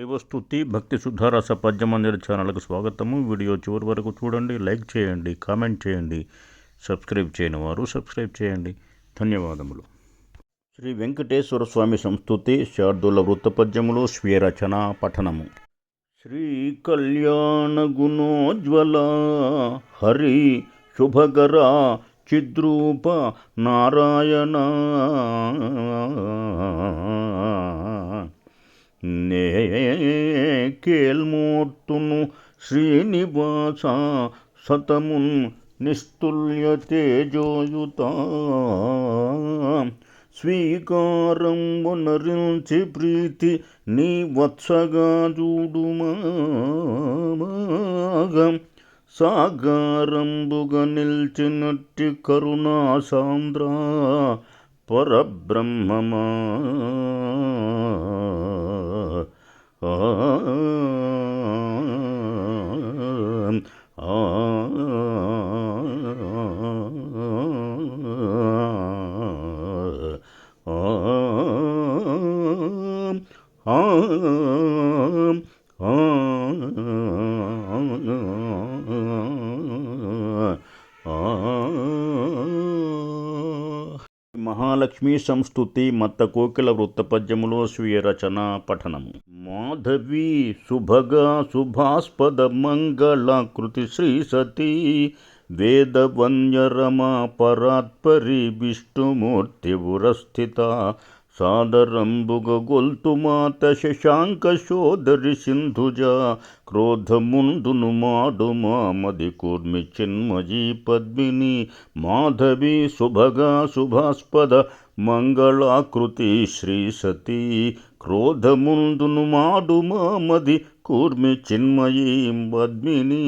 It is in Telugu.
దేవస్తుతి భక్తి శుద్ధారస పద్య మందిర ఛానల్కు స్వాగతము. వీడియో చివరి వరకు చూడండి లైక్ చేయండి కామెంట్ చేయండి సబ్స్క్రైబ్ చేయని వారు సబ్స్క్రైబ్ చేయండి. ధన్యవాదములు. శ్రీ వెంకటేశ్వర స్వామి సంస్థుతి శార్దుల వృత్తపద్యములు స్వీయ రచన పఠనము. శ్రీ కళ్యాణ గుణోజ్వల హరి శుభకర చిద్రూప నారాయణ. కేల్మూర్తును శ్రీనివాస సతమున్ నిస్తుల్య తేజోయుత. స్వీకారం వనరించి ప్రీతి నీ వత్సగా చూడుమాగం నిల్చి నిల్చినట్టి కరుణా సాంద్ర పరబ్రహ్మమా. మహాలక్ష్మీ సంస్థుతి మత్త కోకిల వృత్తపద్యములో స్వీయ రచన పఠనము. మాధవి శుభగా శుభాస్పద మంగళాకృతి శ్రీ సతీ వేద వన్యరమా పరాత్పరి విష్ణుమూర్తి ఉరస్థిత సాదరంబుగ గొల్తుమాత శశాంక సోదరి సింధుజ క్రోధముందును మాడు మామది కూర్మి చిన్మయీ పద్మిని మాధవి శుభగా శుభాస్పద మంగళాకృతి శ్రీ సతీ క్రోధముందును మాడు మామది కూర్మి చిన్మయీ పద్మిని